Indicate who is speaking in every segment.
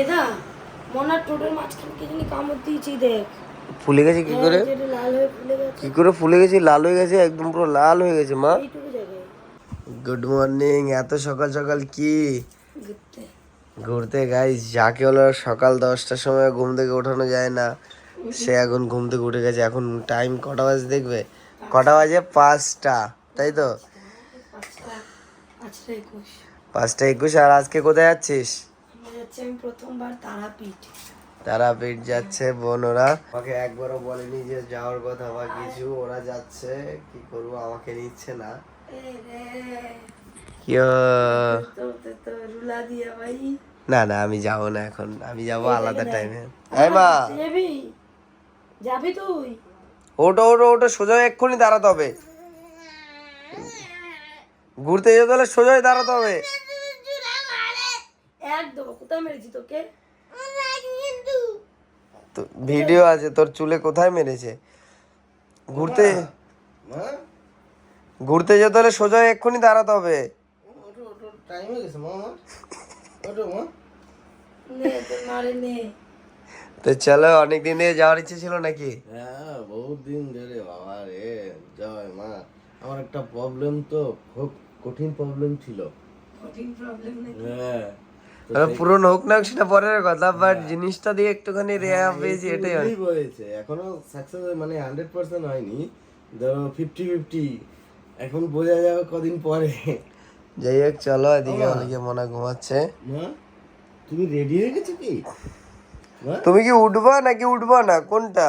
Speaker 1: এদা মনার টোটোর মাঝখানে কি জানি কামড় দিয়েছি দেখ।
Speaker 2: ফুলে গেছে কি করে?
Speaker 1: হ্যাঁ, গেছে।
Speaker 2: কি করে ফুলে গেছে? লাল হয়ে গেছে একদম পুরো লাল হয়ে গেছে মা। গুড মর্নিং এত সকাল সকাল কি?
Speaker 1: ঘুরতে।
Speaker 2: গাইস যাকে হলো সকাল দশটার সময় ঘুম থেকে ওঠানো যায় না সে এখন ঘুম থেকে উঠে গেছে। এখন টাইম কটা বাজে দেখবে? কটা বাজে? পাঁচটা তাই তো?
Speaker 1: পাঁচটা একুশ
Speaker 2: আর আজকে কোথায় যাচ্ছিস?
Speaker 1: যাচ্ছি আমি প্রথমবার তারাপীঠ।
Speaker 2: তারাপীঠ যাচ্ছে বোন ওরা আমাকে একবারও বলেনি যে যাওয়ার কথা বা কিছু ওরা যাচ্ছে কি করব আমাকে নিচ্ছে না। না না আমি যাব না এখন আমি যাব আলাদা টাইমে এই মা!
Speaker 1: যাবি? যাবি তুই?
Speaker 2: ওটো ওটো ওটো সোজা এক্ষুনি দাঁড়াতে হবে। ঘুরতে যেতে হলে সোজাই দাঁড়াতে হবে।
Speaker 1: একদম কোথায় মেরেছি তোকে?
Speaker 2: তো ভিডিও আছে তোর চুলে কোথায় মেরেছে? ঘুরতে? ঘুরতে যেতে হলে সোজা এক্ষুনি দাঁড়াতে হবে। তো চলো অনেকদিন দিয়ে যাওয়ার ইচ্ছে ছিল নাকি?
Speaker 3: হ্যাঁ বহুত দিন ধরে বাবা রে জয় মা। আমার একটা প্রবলেম তো খুব কঠিন প্রবলেম ছিল।
Speaker 1: কঠিন প্রবলেম
Speaker 3: হ্যাঁ।
Speaker 2: পুরনো হোক না সেটা পরের কথা বাট জিনিসটা দিয়ে একটুখানি রেয়া পেয়েছি এটাই হয়
Speaker 3: হয়েছে এখনও সাকসেস মানে হান্ড্রেড পার্সেন্ট হয়নি। ধরো ফিফটি ফিফটি এখন বোঝা যাবে কদিন পরে।
Speaker 2: যাই হোক চলো এদিকে অনেকে মনে ঘুমাচ্ছে।
Speaker 3: তুমি রেডি হয়ে গেছো কি?
Speaker 2: তুমি কি উঠবা নাকি উঠবা না? কোনটা?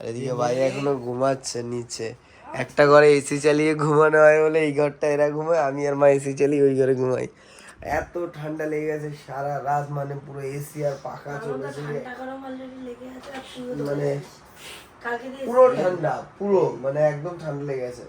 Speaker 2: এদিকে ভাই এখনও ঘুমাচ্ছে নিচে। একটা ঘরে এসি চালিয়ে ঘুমানো হয় বলে এই ঘরটা এরা ঘুমায় আমি আর মা এসি চালিয়ে ওই ঘরে ঘুমাই। এত ঠান্ডা লেগে গেছে সারা রাত মানে পুরো এসি আর পাখা চলেছে। মানে পুরো ঠান্ডা পুরো মানে একদম ঠান্ডা লেগে গেছে।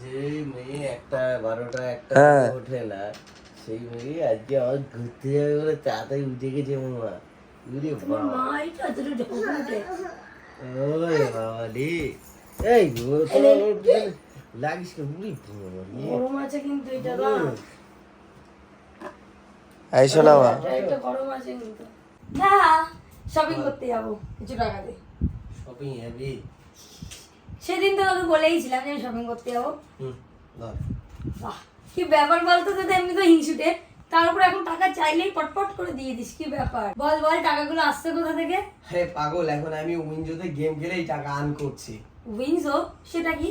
Speaker 3: যে মেয়ে একটা বারোটা একটা
Speaker 2: হ্যাঁ।
Speaker 3: ওঠে না সেই মেয়ে আজকে আমার ঘুরতে যাবে বলে তাড়াতাড়ি উঠে গেছে মামা বুঝলি বাবা। রে। এই লাগিস কে? বুড়ি বাবা
Speaker 1: গরম আছে কিন্তু এটা না
Speaker 2: এই শোনা মা।
Speaker 1: গরম আছে কিন্তু। না শপিং করতে যাব কিছু টাকা দে।
Speaker 3: শপিং হ্যাভি
Speaker 1: সেদিন তো তোকে বলেইছিলাম যে শপিং করতে যাব।
Speaker 3: হুম
Speaker 1: বাহ কি ব্যাপার বলতো তোদের এমনি তো হিংসুটে। তার উপর এখন টাকা চাইলেই পটপট করে দিয়ে দিস কি ব্যাপার? বল বল টাকাগুলো আসছে কোথা থেকে?
Speaker 2: আরে পাগল এখন আমি উইনজোতে গেম খেলেই টাকা আর্ন করছি।
Speaker 1: উইনসো সেটা কি?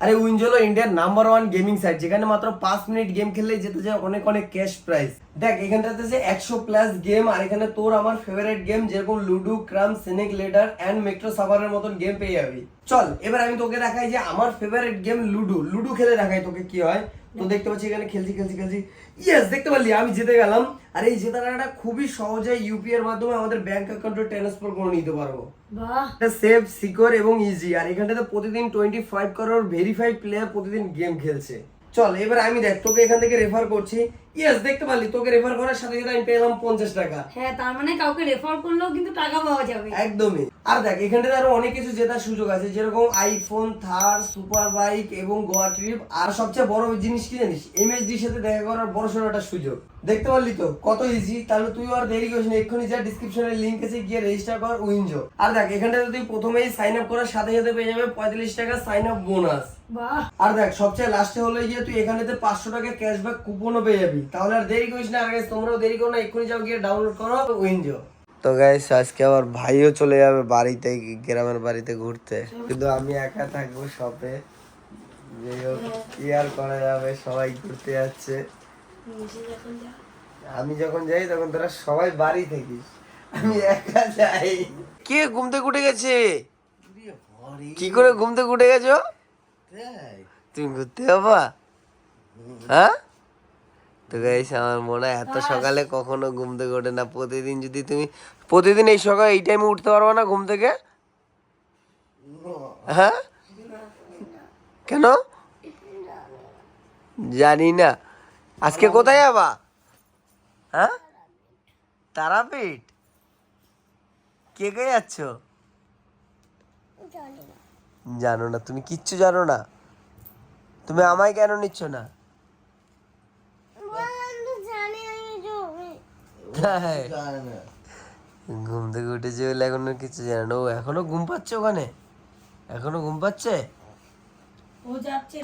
Speaker 2: আরে উইনজ হলো ইন্ডিয়ার নাম্বার ওয়ান গেমিং সাইট যেখানে মাত্র পাঁচ মিনিট গেম খেললেই যেতে যায় অনেক অনেক ক্যাশ প্রাইস দেখ, এখানটাতে যে একশো প্লাস গেম আর এখানে তোর আমার ফেভারিট গেম যেরকম ludo carrom snake ladder and metro সাভারের মতন গেম পেয়ে যাবি। চল এবার আমি তোকে দেখাই যে আমার ফেভারিট গেম লুডো। লুডো খেলে দেখাই তোকে কি হয়। তো দেখতে পাচ্ছি এখানে খেলছি খেলছি খেলছি। ইয়েস দেখতে পারলি আমি জিতে গেলাম। আর এই জেতার টাকাটা খুবই সহজে ইউপি এর মাধ্যমে আমাদের ব্যাংক অ্যাকাউন্টে ট্রান্সফার করে নিতে পারব। এটা সেফ সিকিউর এবং ইজি আর এখানটাতে প্রতিদিন টোয়েন্টি ফাইভ করোর ভেরিফাইড প্লেয়ার প্রতিদিন গেম খেলছে। চল এবার আমি দেখ তোকে এখান থেকে রেফার করছি। ইয়েস দেখতে পারলি তোকে রেফার করার সাথে সাথে আমি পেলাম পঞ্চাশ টাকা।
Speaker 1: হ্যাঁ তার মানে কাউকে রেফার করলেও কিন্তু টাকা পাওয়া যাবে।
Speaker 2: একদমই। আর দেখ এখানটাতে আরও অনেক কিছু জেতার সুযোগ আছে যেরকম আইফোন থার সুপার বাইক এবং গোয়া ট্রিপ আর সবচেয়ে বড় জিনিস কি জানিস? এমএসডির সাথে দেখা করার বড় সড়ো একটা সুযোগ। দেখতে পারলি তো? কত ইজি তাহলে তুই আর দেরি করিস না এক্ষুনি যা ডিসক্রিপশনের লিঙ্ক আছে গিয়ে রেজিস্টার কর উইনজো। আর দেখ এখানটাতে তুই প্রথমেই সাইন আপ করার সাথে সাথে পেয়ে যাবে পঁয়তাল্লিশ টাকা সাইন আপ বোনাস আর দেখ সবচেয়ে লাস্টে হলো গিয়ে তুই এখানেতে পাঁচশো টাকা ক্যাশব্যাক কুপনও পেয়ে যাবি। তাহলে আর দেরি করিস না আর guys, তোমরাও দেরি করো না এক্ষুনি যাও গিয়ে ডাউনলোড করো উইনজো তো গাইস আজকে আবার ভাইও চলে যাবে বাড়িতে গ্রামের বাড়িতে ঘুরতে। কিন্তু আমি একা থাকব শপে যাই হোক কি আর করা যাবে সবাই ঘুরতে যাচ্ছে। আমি যখন যাই তখন তোরা সবাই বাড়ি থাকিস। আমি একা যাই। কে ঘুম থেকে উঠে গেছে? কি করে ঘুম থেকে উঠে গেছো? তুমি ঘুরতে যাবা? হ্যাঁ? তো গাইস আমার মনে হয় এত সকালে কখনো ঘুম থেকে ওঠে না। প্রতিদিন যদি তুমি প্রতিদিন এই সকালে এই টাইমে উঠতে পারবে না ঘুম থেকে? হ্যাঁ? কেন? জানি না। আজকে কোথায় যাবা? হ্যাঁ? তারাপীঠ? কে কে যাচ্ছ? জানো না তুমি কিচ্ছু জানো না। তুমি আমায় কেন নিচ্ছ না? তাই ঘুম থেকে উঠেছে বলে এখনও কিছু জানে না। ও এখনও ঘুম পাচ্ছে ওখানে? এখনও ঘুম পাচ্ছে?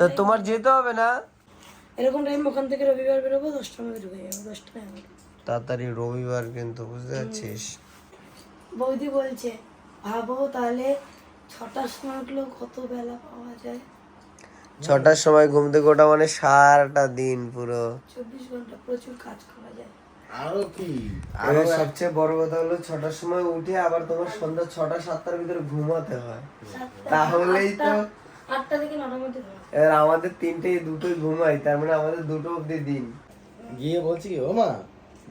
Speaker 2: তা তোমার যেতে হবে না?
Speaker 1: এরকম টাইম ওখান থেকে রবিবার বেরোবো দশটার মধ্যে ঢুকে যাব দশটা
Speaker 2: তাড়াতাড়ি রবিবার কিন্তু বুঝতে পারছিস।
Speaker 1: বৌদি বলছে ভাবো তাহলে ছটার সময় উঠলেও কত বেলা পাওয়া যায়?
Speaker 2: ছটার সময় ঘুম থেকে ওঠা মানে সারাটা দিন পুরো।
Speaker 1: চব্বিশ ঘণ্টা প্রচুর কাজ করা যায়।
Speaker 3: আরও কি?
Speaker 2: আর সবচেয়ে বড় কথা হলো ছটার সময় উঠে আবার তোমার সন্ধ্যা ছটা সাতটার ভিতরে ঘুমাতে হয়। তাহলেই তো। এবার আমাদের তিনটে দুটোই ঘুমাই তার মানে আমাদের দুটো অব্দি দিন।
Speaker 3: গিয়ে বলছি ও মা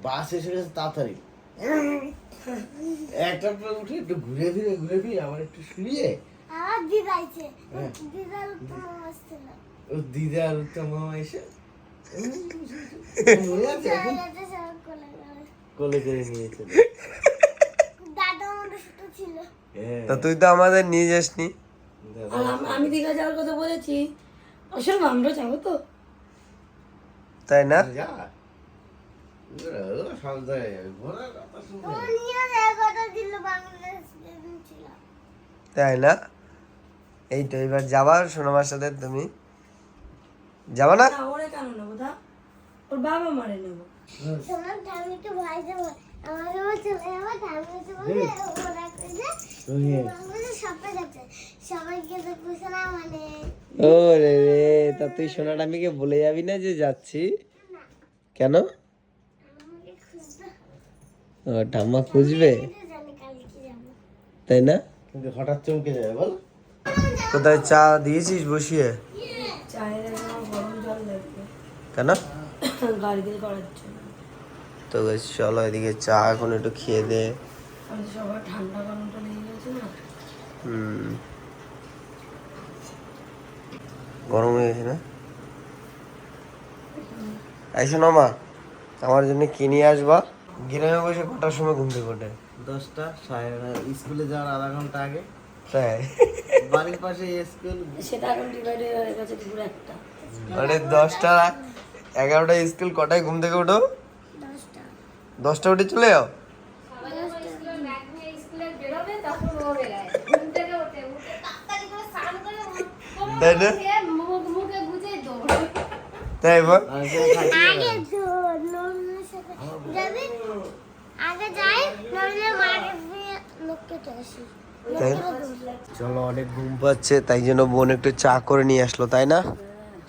Speaker 3: বাস এসে গেছে তাড়াতাড়ি। একটা পরে উঠে একটু ঘুরে ফিরে ঘুরে ফিরে আবার একটু শুয়ে।
Speaker 4: দিদার উত্তম আসছিল।
Speaker 3: ও দিদা আর উত্তম মামা এসে
Speaker 4: কোলে
Speaker 3: করে নিয়েছিল
Speaker 4: দাদা আমাদের ছোট ছিল।
Speaker 2: তা তুই তো আমাদের নিয়ে যাসনি।
Speaker 1: আর আম- আমি দীঘা যাওয়ার কথা বলেছি। আসলে আমরা যাব তো।
Speaker 2: তাই না?
Speaker 3: যা। সব জায়গায় ঘোরার কথা শুনে
Speaker 4: নিয়ে যায় কথা দিল বাংলাদেশ ছিল।
Speaker 2: তাই না? এই তো এবার যাবা সোনামার সাথে তুমি। যাবা না?
Speaker 1: না ওরে কেন নেব দা ওর বাবা মারে নেব।
Speaker 4: তোমার ঠামিকে ভয় দেবো আমাকে বলছে আমার ঠামিকে বলে ওরা কইছে সবাই যাচ্ছে সবাইকে দেখছে না মানে।
Speaker 2: ও রে রে তা তুই সোনার আমিকে বলে যাবি না যে যাচ্ছি? কেন? ও ঠাম্মা খুঁজবে?
Speaker 4: কিন্তু জানি কালকে যাব।
Speaker 2: তাই না?
Speaker 3: কিন্তু হঠাৎ চমকে যাবে বল।
Speaker 2: কোথায় চা দিয়েছিস বসিয়ে? কেন?
Speaker 1: গাড়ি দিয়ে করার জন্য।
Speaker 2: তো চলো এদিকে চা এখন একটু খেয়ে দে।
Speaker 1: ঠান্ডা গরমটা না?
Speaker 2: হুম। গরম হয়ে গেছে না? এই শোনো মা আমার জন্য কিনে আসবা? গ্রামে বসে কটার সময় ঘুম থেকে ওঠে
Speaker 3: দশটা সাড়ে স্কুলে যাওয়ার আধা ঘণ্টা আগে।
Speaker 2: তাই?
Speaker 3: বাড়ির পাশে স্কুল।
Speaker 1: সেটা এখন ডিভাইড হয়ে গেছে দুপুর একটা।
Speaker 2: মানে দশটা এগারোটা স্কুল কটায় ঘুম থেকে ওঠো
Speaker 4: দশটা
Speaker 2: উঠে চলে যাও। তাই না? তাই বল। চলো অনেক ঘুম পাচ্ছে তাই জন্য বোন একটু চা করে নিয়ে আসলো তাই না?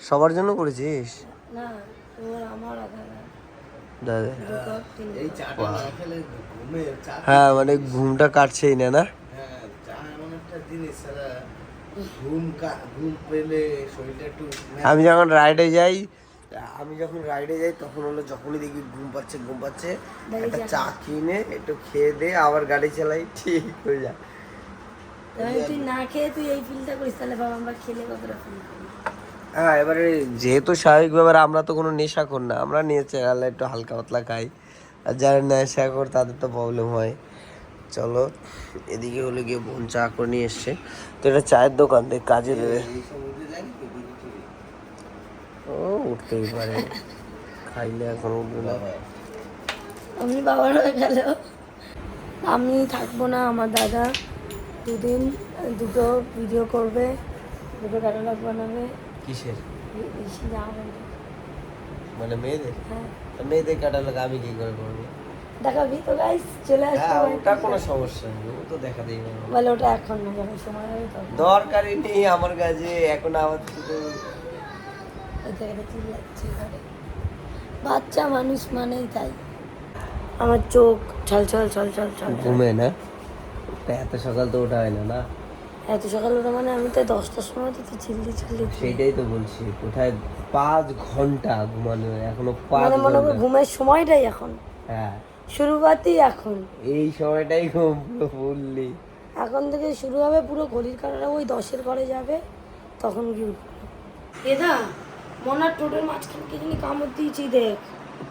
Speaker 2: সবার জন্য করেছিস?
Speaker 1: না আমার
Speaker 2: হ্যাঁ মানে ঘুমটা কাটছেই না না?
Speaker 3: হ্যাঁ চা এমন একটা জিনিস ঘুম ঘুম পেলে শরীরটা একটু
Speaker 2: আমি যখন রাইডে যাই আমি যখন রাইডে যাই তখন হলো যখনই দেখি ঘুম পাচ্ছে ঘুম পাচ্ছে একটা চা কিনে একটু খেয়ে দে আবার গাড়ি চালাই ঠিক হয়ে যায়।
Speaker 1: তুই না খেয়ে তুই এই ফিলটা করিস তাহলে বাবা আমরা খেলে কতটা ফিল করি
Speaker 2: হ্যাঁ এবারে যেহেতু স্বাভাবিক ব্যাপার আমরা তো কোনো নেশা কর না আমরা নিয়েছে আল্লাহ একটু হালকা পাতলা খাই। আর যারা নেশা কর তাদের তো প্রবলেম হয়। চলো এদিকে হলো গিয়ে বোন চা করে নিয়ে এসছে। তো এটা চায়ের দোকান দেখ কাজে দেবে। ও উঠতেই পারে। খাইলে এখন উঠবে না।
Speaker 1: আমি বাবার হয়ে গেল। আমি থাকব না আমার দাদা দুদিন দুটো ভিডিও করবে দুটো ক্যাটালগ বানাবে।
Speaker 2: কিসের?
Speaker 1: না না।
Speaker 2: মানে মেয়েদের?
Speaker 1: হ্যাঁ।
Speaker 2: তা মেয়েদের কাটালে আমি কি করে করব
Speaker 1: দেখাবি তো গাইস চলে আসতে
Speaker 2: হ্যাঁ ওটা কোনো সমস্যা নেই ও তো দেখা দেই
Speaker 1: বলে ওটা এখন না যখন সময় হবে তখন।
Speaker 2: দরকারই নেই আমার কাছে এখন আমার
Speaker 1: ঘরে বাচ্চা মানুষ মানেই তাই। আমার চোখ ছল ছল ছল ছল ছল।
Speaker 2: ঘুমে না? তা এত সকাল তো ওঠা হয় না না?
Speaker 1: এত সকাল ওটা মানে আমি তো দশটার সময় তো তো চিল্লি চিল্লি।
Speaker 2: সেইটাই তো বলছি কোথায় পাঁচ ঘণ্টা ঘুমানো এখনও পাঁচ
Speaker 1: মানে মনে
Speaker 2: ঘণ্টা।
Speaker 1: ঘুমের সময়টাই এখন।
Speaker 2: হ্যাঁ।
Speaker 1: শুরুবাতই এখন।
Speaker 2: এই সময়টাই ঘুম ফুললি
Speaker 1: এখন থেকে শুরু হবে পুরো ঘড়ির কাটাটা ওই দশের ঘরে যাবে তখন কি এদা মনার টোটোর মাঝখানে কি জানি কামড় দিয়েছি দেখ।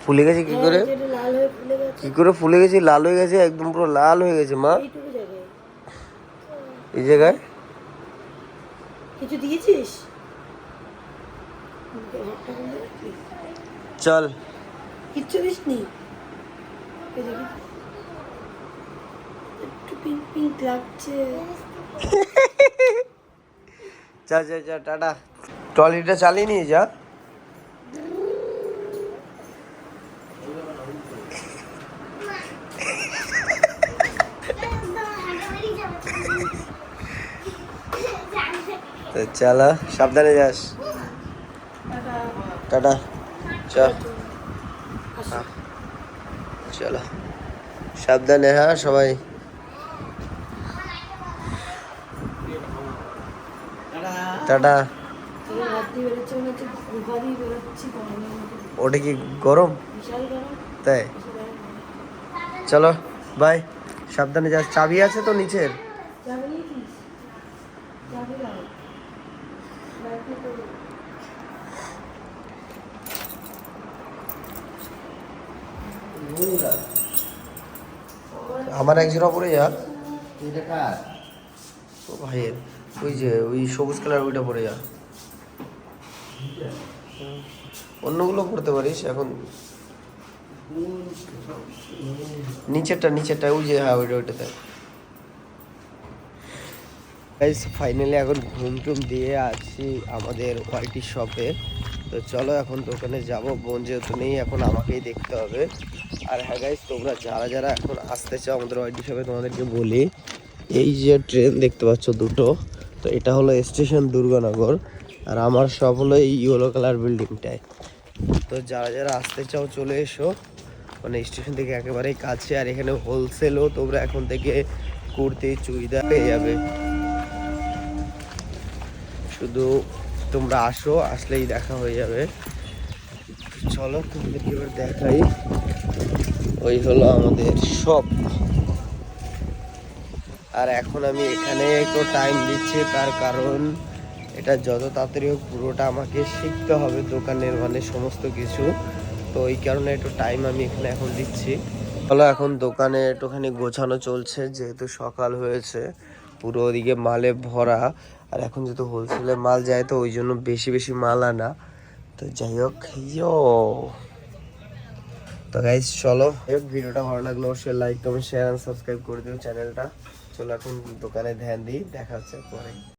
Speaker 2: ফুলে গেছে কি করে?
Speaker 1: লাল হয়ে ফুলে গেছে।
Speaker 2: কি করে ফুলে গেছে? লাল হয়ে গেছে একদম পুরো লাল হয়ে গেছে মা।
Speaker 1: এইটুকু
Speaker 2: এই জায়গায়?
Speaker 1: কিছু দিয়েছিস?
Speaker 2: চল।
Speaker 1: কিচ্ছু দিসনি? একটু পিঙ্ক পিঙ্ক লাগছে।
Speaker 2: যা যা যা টাটা। ট্রলিটা চালিয়ে নিয়ে যা। তো চলো, সাবধানে যাস। টাটা। চ। হ্যাঁ। চলো। সাবধানে হ্যাঁ সবাই। টাটা। ওটা কি গরম?
Speaker 1: গরম
Speaker 2: তাই। চলো বাই সাবধানে যাস। চাবি আছে তো নিচের
Speaker 1: যাবে নাকি যাবে না বাইকে করে
Speaker 2: আমার এক জোড়া পরে যা ও ভাইয়ের। ওই যে ওই সবুজ কালার ওইটা পরে যা। অন্যগুলো পড়তে পারিস এখন। নিচেরটা নিচেরটা ওই যে হ্যাঁ ওইটা ওইটাতে। গাইস ফাইনালি এখন ঘুম টুম দিয়ে আছি আমাদের ওয়াইটি শপে। তো চলো এখন দোকানে যাব, বোন যেহেতু নেই, এখন আমাকেই দেখতে হবে। আর হ্যাঁ গাইস তোমরা যারা যারা এখন আসতে চাও আমাদের ওয়াইটি শপে, তোমাদেরকে বলি, এই যে ট্রেন দেখতে পাচ্ছ দুটো, তো এটা হলো স্টেশন দুর্গানগর, আর আমার সব হলো এই ইয়েলো কালার বিল্ডিংটায় তো যারা যারা আসতে চাও, চলে এসো। মানে স্টেশন থেকে একেবারেই কাছে, আর এখানে হোলসেলও তোমরা এখন থেকে কুর্তি, চুড়িদার পেয়ে যাবে। শুধু তোমরা আসো, আসলেই দেখা হয়ে যাবে। চলো তোমাদেরকে এবার দেখাই। ওই হলো আমাদের শপ আর এখন আমি এখানে একটু টাইম দিচ্ছি, তার কারণ এটা যত তাড়াতাড়ি হোক পুরোটা আমাকে শিখতে হবে দোকানের মানে সমস্ত কিছু। তো এই কারণে একটু টাইম আমি এখানে এখন দিচ্ছি। চলো এখন দোকানে একটুখানি গোছানো চলছে, যেহেতু সকাল হয়েছে, পুরো ওদিকে মালে ভরা। আর এখন যেহেতু হোলসেলে মাল যায়, তো ওই জন্য বেশি বেশি মাল আনা। তো যাই হোক তো গাইজ চলো। হোক, ভিডিওটা ভালো লাগল অবশ্যই লাইক কমেন্ট শেয়ার সাবস্ক্রাইব করে দিও চ্যানেলটা চলো এখন দোকানে ধ্যান দিই, দেখা হচ্ছে পরে।